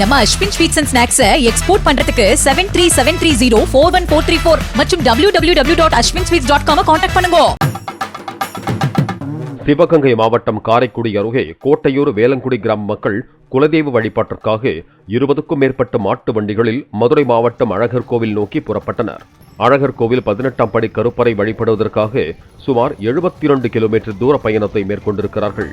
நம்ம Ashwin sweets and ஸ்நாக்ஸை export பண்றதுக்கு seven three seven three zero four one four three four மற்றும் W W W dot Aswin sweets dot com contact பண்ணுங்க. சிவகங்கை மாவட்டம் காரைக்குடி அருகே கோட்டையூர் வேலங்குடி கிராம மக்கள் குலதெய்வ வழிபாட்டிற்காக இருபதுக்கும் மேற்பட்ட மாட்டு வண்டிகளில் மதுரை மாவட்டம் அழகர் கோவில் நோக்கி புறப்பட்டனர். அழகர் கோவில் பதினெட்டாம் படி கருப்பறை வழிபடுவதற்காக சுமார் எழுபத்தி இரண்டு கிலோமீட்டர் தூர பயணத்தை மேற்கொண்டிருக்கிறார்கள்.